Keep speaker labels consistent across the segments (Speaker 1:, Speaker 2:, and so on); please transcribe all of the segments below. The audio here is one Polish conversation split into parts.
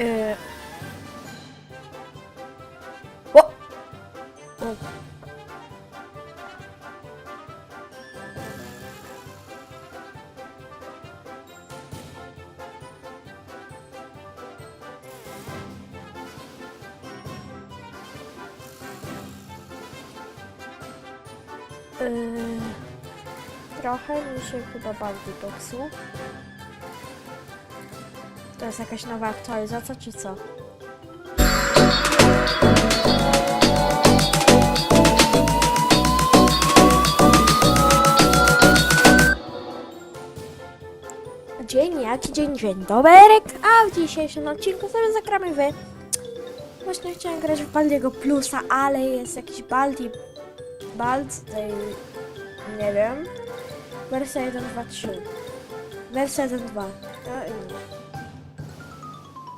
Speaker 1: Yy. O! o! Yy, trochę mi się chyba bardziej popsuł. To jest jakaś nowa aktualizacja, czy co? Dzień jaki dzień, dzień doberek, a w dzisiejszym odcinku sobie zagramy wy. Właśnie chciałem grać w Baldiego Plusa, ale jest jakiś Baldi... Bald, tej... nie wiem. Wersja 1.2.3. Wersja 1.2. Ja,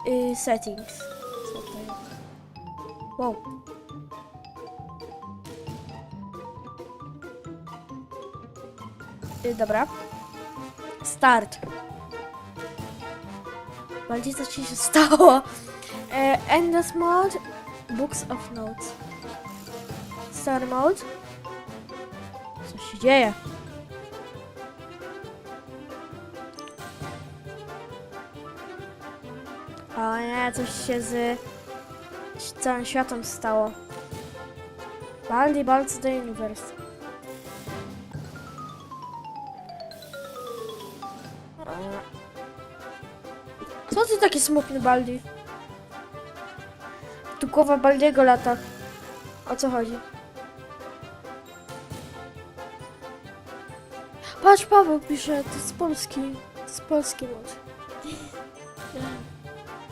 Speaker 1: y, settings. Wow. Y, dobra. Start. Bardziej co ci się stało? E, endless mode. Books of notes. Star mode. Co się dzieje? O nie, coś się z całym światem stało. Baldi Balds the Universe. Co ty taki smutny Baldi? Tu głowa Baldiego lata. O co chodzi? Patrz, Paweł pisze, to z Polski. Z Polski mod.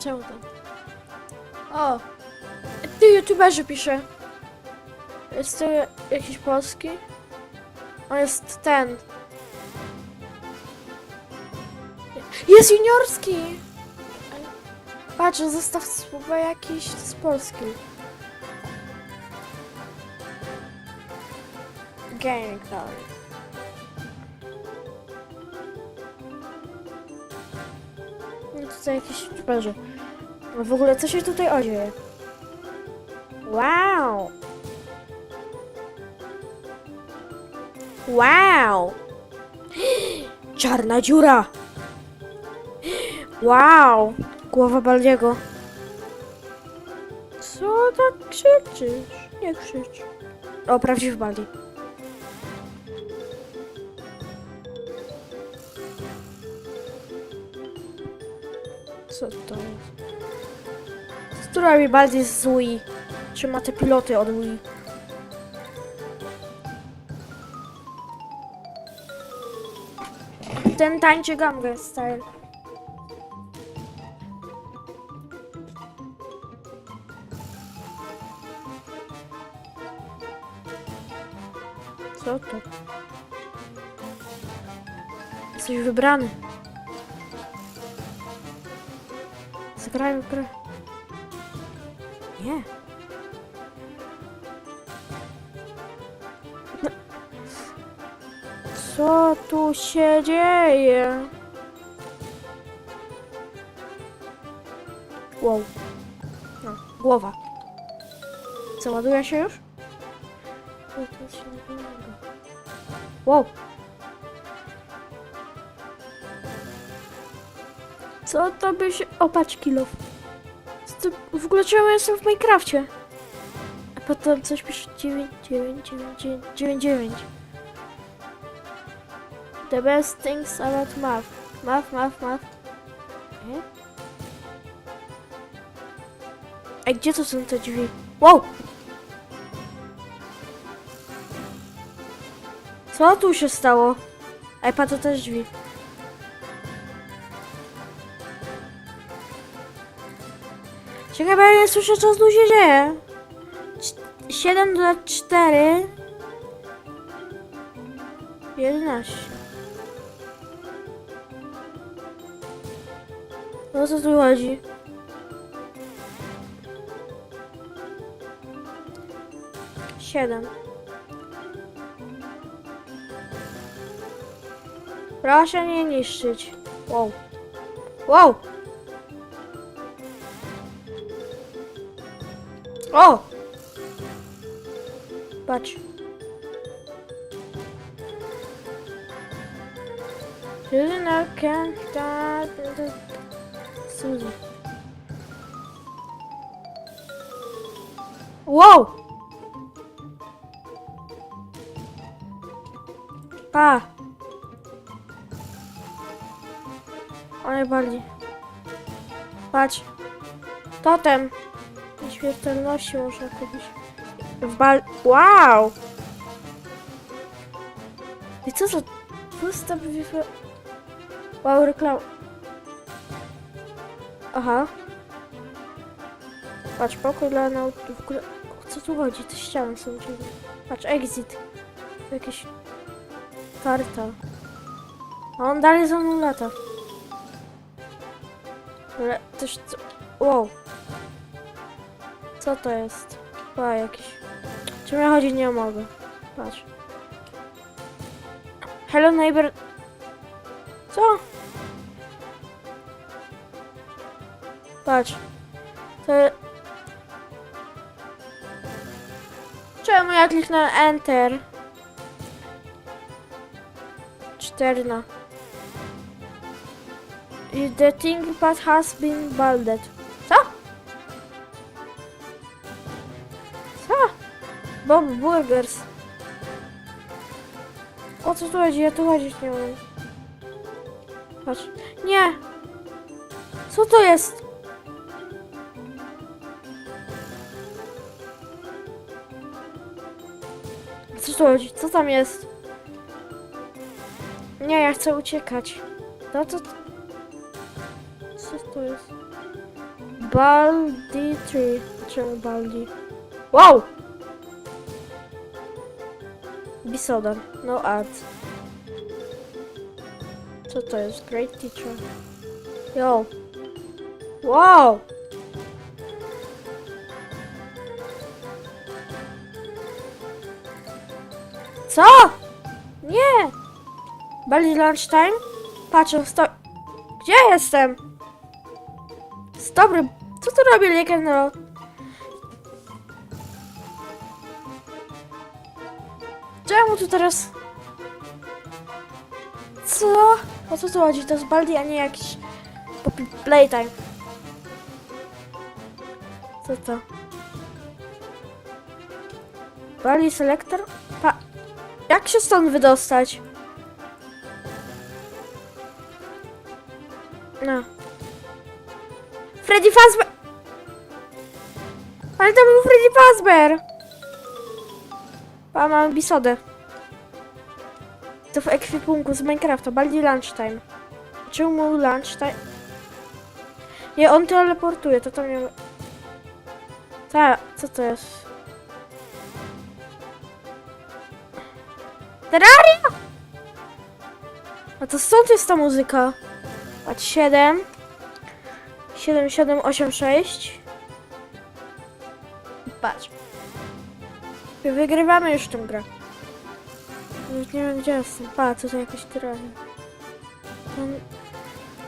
Speaker 1: Czemu to? O! Ty youtuberzy pisze. Jest to jakiś polski? On jest ten. Jest juniorski! Patrz, zostaw słowa jakiś z Polski. Gaming dalej. Tutaj jakiś youtuberzy. No w ogóle co się tutaj dzieje? Wow! Wow! Czarna dziura! Wow! Głowa Baldiego. Co tak krzyczysz? Nie krzycz. O, prawdziwy Baldi. Co robi Baldi z Wii? Trzyma te piloty od Wii. Ten tańczy Gangnam Style. Co to? Jesteś wybrany. Zagrajmy w grę. Nie. Co tu się dzieje? Wow. No, głowa. Co, ładuje się już? Wow. Co to by się... O, patrz, kilof. To... W ogóle czemu jestem w Minecrafcie? A potem coś pisze 9, 9, 9, 9, 9, 9. The best things about math. Math, math, math. Nie? Ej, gdzie to są te drzwi? Wow! Co tu się stało? Ej, pa, to też drzwi. Czekaj, bo ja nie słyszę, co tu się dzieje. Cz- 7 do 4. 11. O co tu chodzi? Siedem. Proszę nie niszczyć. Wow. Wow! O! Patrz. Luna can start Suzy. Wow! Pa! O najbardziej. Patrz. Totem. Nieśmiertelności można kupić. W bal... Wow! I co za... Pusta wywiefla... Wow, reklama. Aha. Patrz, pokój dla nautów. Co tu chodzi? Te ściany są dziwne. Patrz, exit. Jakieś... Karta. A on dalej za mną lata. Ale też... Wow. Co to jest? Pa, jakiś... Czym ja chodzić nie mogę. Patrz. Hello neighbor... Co? Patrz. To... Czemu ja kliknę Enter? Czterna. The ThinkPad has been balded. Bob Burgers. O co tu chodzi? Ja tu chodzić nie umiem. Patrz. Nie! Co to jest? Co tu chodzi? Co tam jest? Nie, ja chcę uciekać. No to... Co to jest? Baldi tree. Czemu Baldi? Wow! Bisodan. No ads. Co to jest? Great teacher. Yo. Wow! Co? Nie! Bardziej lunchtime? Patrzę, sto... Gdzie jestem? Jest dobry. Co tu robi Liken Czemu tu teraz... Co? O co tu chodzi? To jest Baldi, a nie jakiś... Poppy Playtime. Co to? Baldi Selector? Pa... Jak się stąd wydostać? No. Freddy Fazbear! Ale to był Freddy Fazbear! Pa, mam bisodę. To w ekwipunku z Minecrafta, bardziej lunchtime. Czemu lunchtime? Nie, on teleportuje, to to nie... Ta, co to jest? Terraria! A to stąd jest ta muzyka. Patrz, 7. 7, 7, 8, 6. Patrz. Wygrywamy już tę grę. Już nie wiem gdzie jestem. Pa, co to tyrania. Tam-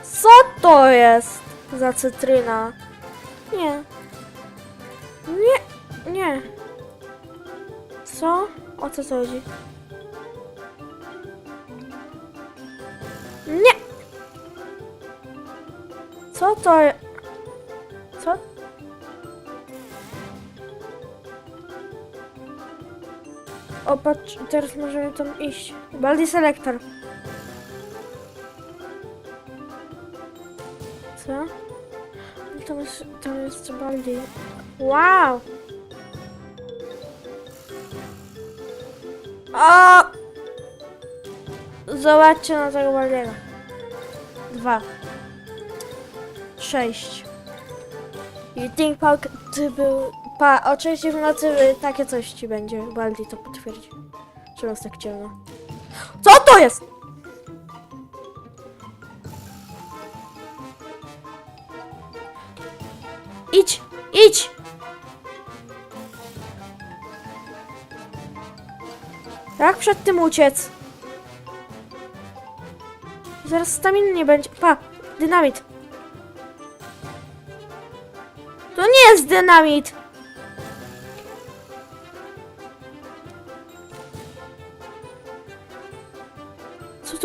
Speaker 1: Co to jest za cytryna? Nie. Nie, nie. Co? O co to chodzi? Nie! Co to jest? O, teraz możemy tam iść. Baldi Selector. Co? Tam jest, tam jest Baldi. Wow! O! Zobaczcie na tego Baldiego. Dwa. Sześć. You think Pauk ty był... Pa, oczywiście w nocy y, takie coś ci będzie. Baldi to potwierdzi. Czemu jest tak ciemno? Co to jest? Idź! Idź! Jak przed tym uciec? Zaraz staminy nie będzie. Pa! Dynamit! To nie jest dynamit!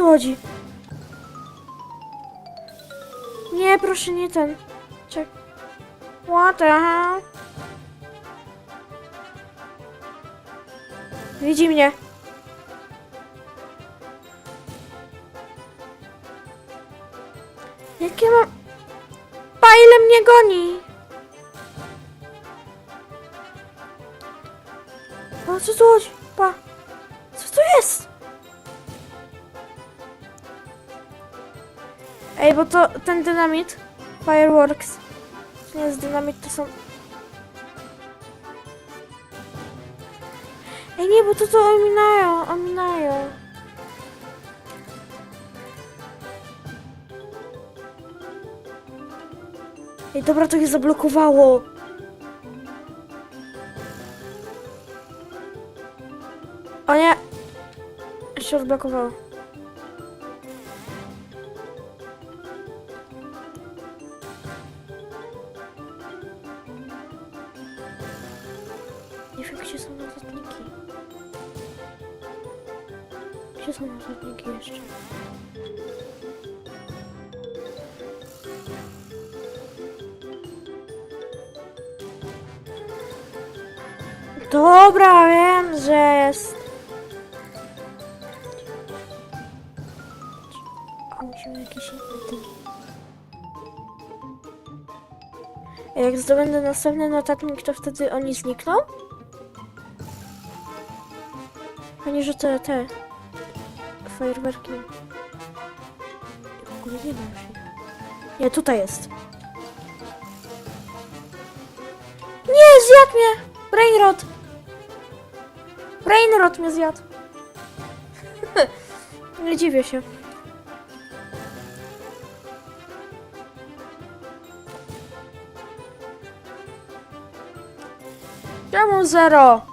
Speaker 1: Chodzi? Nie, proszę, nie ten. Czek. What the hell? Widzi mnie. Jakie mam... Pa, mnie goni? O, co tu chodzi? Ej, bo to ten dynamit, fireworks, to nie jest dynamit, to są... Ej, nie, bo to to ominają, ominają. Ej, dobra, to je zablokowało. O nie! Się odblokowało. Dobra, wiem, że jest. A musimy jakiś inny Jak zdobędę następny notatnik, to wtedy oni znikną? Że te, te fajerwerki. Nie ma już ich. Nie, tutaj jest. Nie, zjadł mnie! Brainrot! Brainrot mnie zjadł. nie dziwię się. Czemu zero?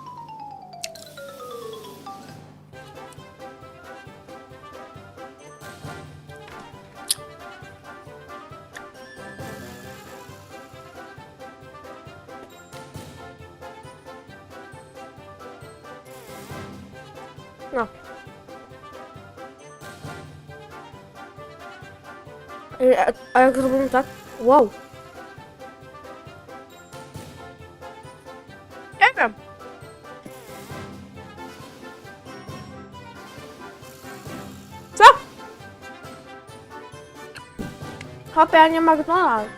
Speaker 1: A, jak zrobimy tak? Wow. Nie wiem. Co? Hopie, a nie McDonald's.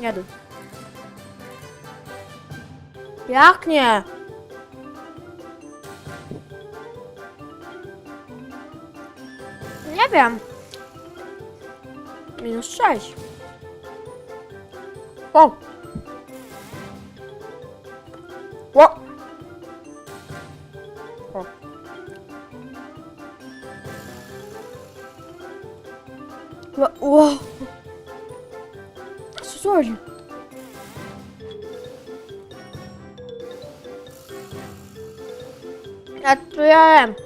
Speaker 1: Nie dół. Jak nie? Nie wiem. menos 6. Bom. Uau. Bom. Uau. Sorry. That's 3 a.m.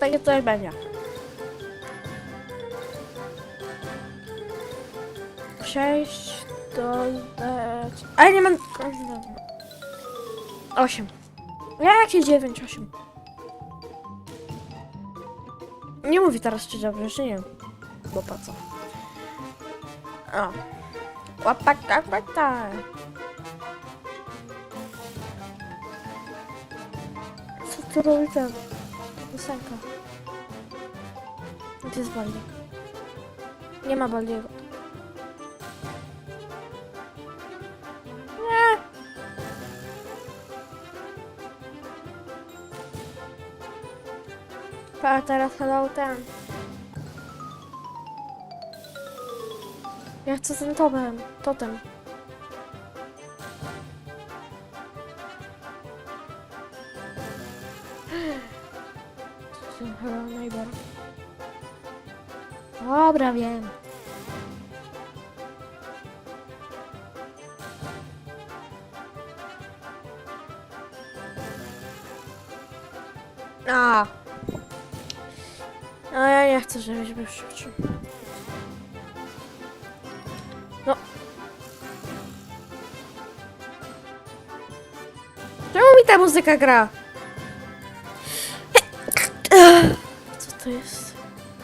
Speaker 1: Thank you so 6 dodać... Ale nie mam... Osiem. Jakie dziewięć, osiem. Nie mówi teraz, czy dobrze, czy nie. Bo po co? O. Łapaka, łapaka. Tak, tak. Co to robi ten? Piosenka. Jest Baldi? Nie ma Baldiego. Pa, teraz hello ten. Ja chcę ten totem. Totem. Hello neighbor. Dobra, wiem. Chcę, żebyś był. No. Czemu mi ta muzyka gra? to jest?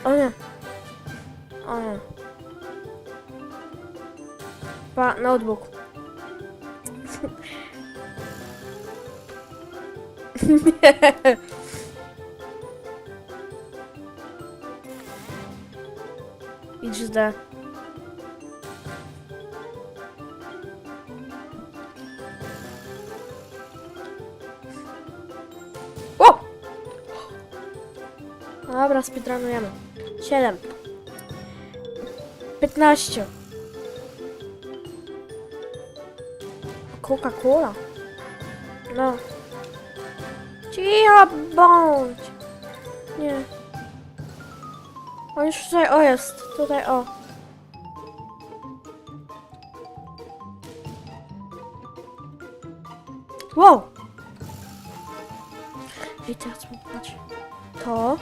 Speaker 1: O nie. O nie. Pa, notebook. nie. XD. O! Dobra, speedrunujemy. 7. 15. Coca-Cola. No. Cicho bądź. Nie. On już tutaj, o jest. Tutaj, o. Wow! I teraz patrz. To.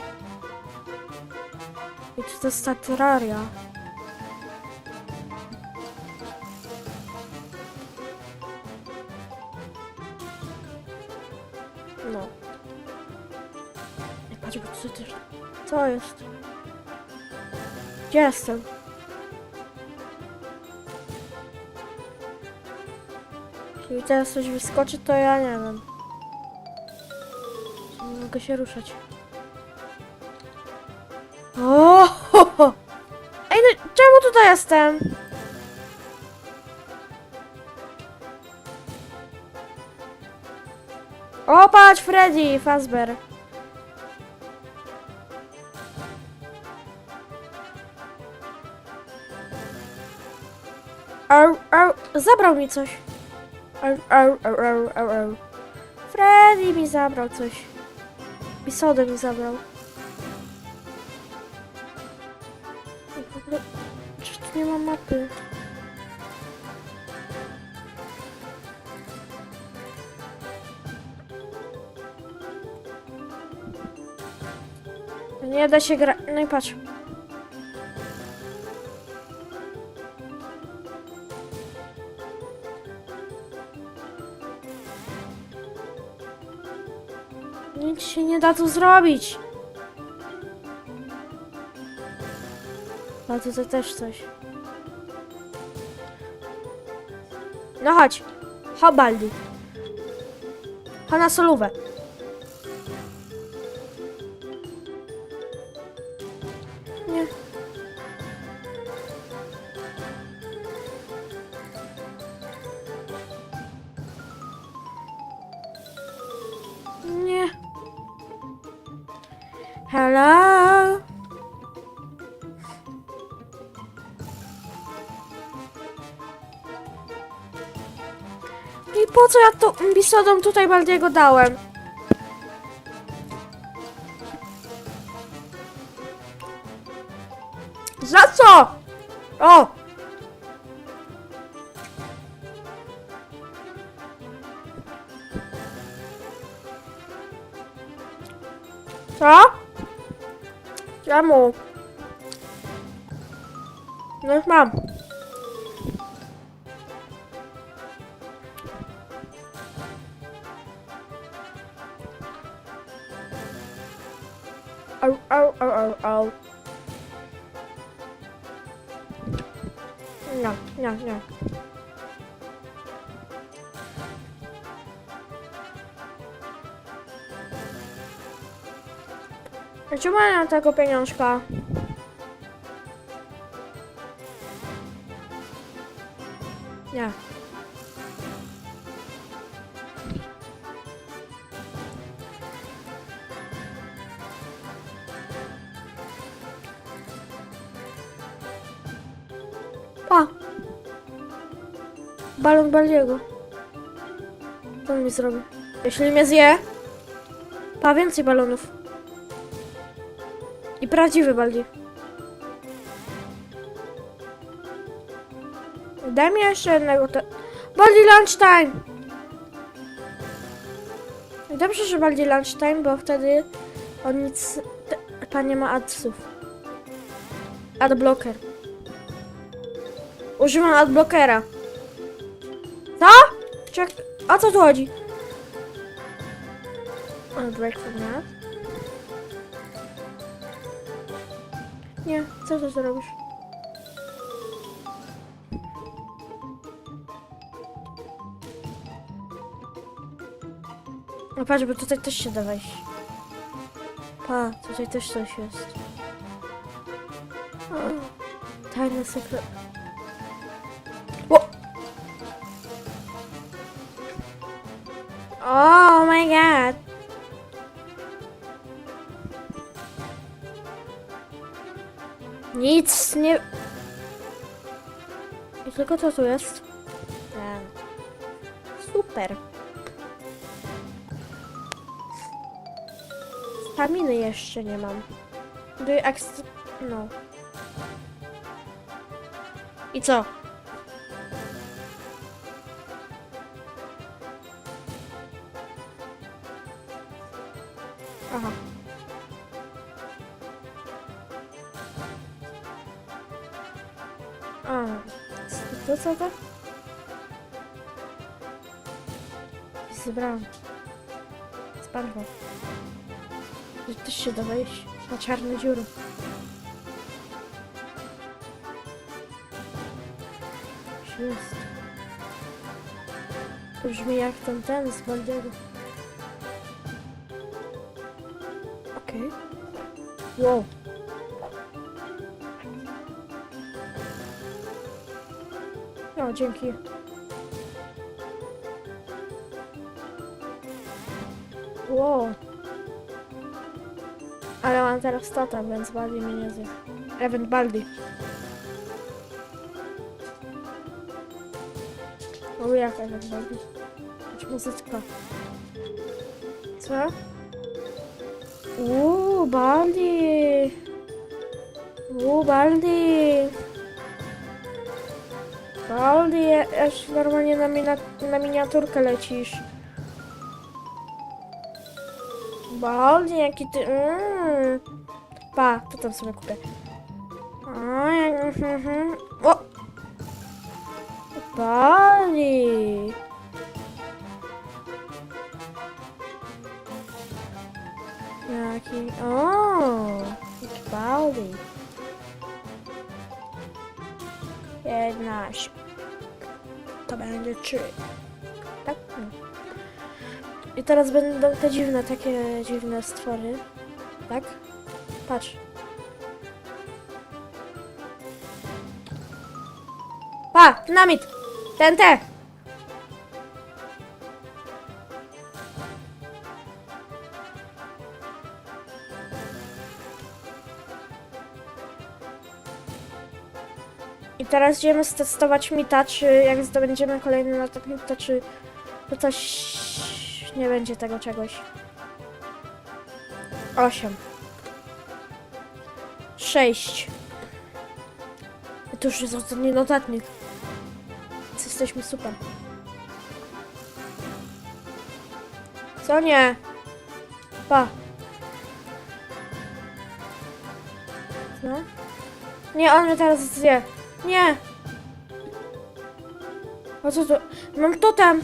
Speaker 1: I to jest ta terraria? No. I patrz, bo też... Co jest? Gdzie jestem? Jeśli teraz coś wyskoczy, to ja nie wiem. Nie mogę się ruszać. O! Ej, no czemu tutaj jestem? O, patrz, Freddy Fazbear. Au, au, zabrał mi coś. Au, au, au, au, au, au. Freddy mi zabrał coś. I sodę mi zabrał. Czy tu nie ma mapy? Nie da się gra... No i patrz. Nic się nie da tu zrobić. A tutaj też coś. No chodź. Chodź, Baldi. Chodź na solówę. Po co ja to bisodą tutaj Baldiego dałem? Za co? O! Co? Czemu? No już mam. Nie mam tego pieniążka? Nie. Pa! Balon Baldiego. Co on mi zrobi? Jeśli mnie zje... Pa, więcej balonów. Prawdziwy Baldi. Daj mi jeszcze jednego te... Baldi lunchtime! Dobrze, że Baldi lunchtime, bo wtedy on nic... Pan nie ma adsów. Adblocker. Używam adblockera. Co? Czek... O co tu chodzi? Break for that. Nie, co ty tu robisz? No patrz, bo tutaj też się da wejść. Pa, tutaj też coś jest. O, tajny sekret. O! Oh my god! Nic nie... I tylko co tu jest? Ten. Super. Staminy jeszcze nie mam. Do accept... No. I co? Co to? Zebrałam. Spadło. Też się da wejść na czarne dziury. Jest. To brzmi jak ten ten z Baldiego. Okej. Wow. No, dzięki. Wow. Ale mam teraz totem, więc Baldi mnie nie zje. Event Baldi. O, jak Event Baldi? Chodź muzyczka. Co? Uuu, Baldi. Uuu, Baldi. Baldi, aż normalnie na, na miniaturkę lecisz. Baldi, jaki ty... Mm. Pa, to tam sobie kupię. A, mhm, mhm. O! Baldi. Jaki... O! Jaki Baldi. 15. To będzie 3. Tak? No. I teraz będą te dziwne, takie dziwne stwory. Tak? Patrz. Pa! Dynamit! TNT! Teraz idziemy stestować mita, czy jak zdobędziemy kolejny latak mita, czy to coś nie będzie tego czegoś. Osiem. Sześć. I to już jest ostatni notatnik. Jesteśmy super. Co nie? Pa. No. Nie, on mnie teraz zje. Nie. O co tu? Mam totem.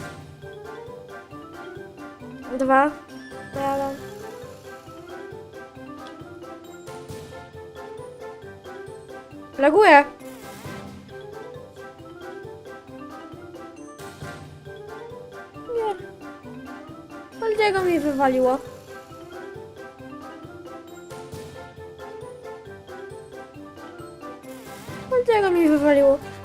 Speaker 1: Dwa. Dwa. Laguje. Nie. Baldiego mi wywaliło. Baldiego mi wywaliło.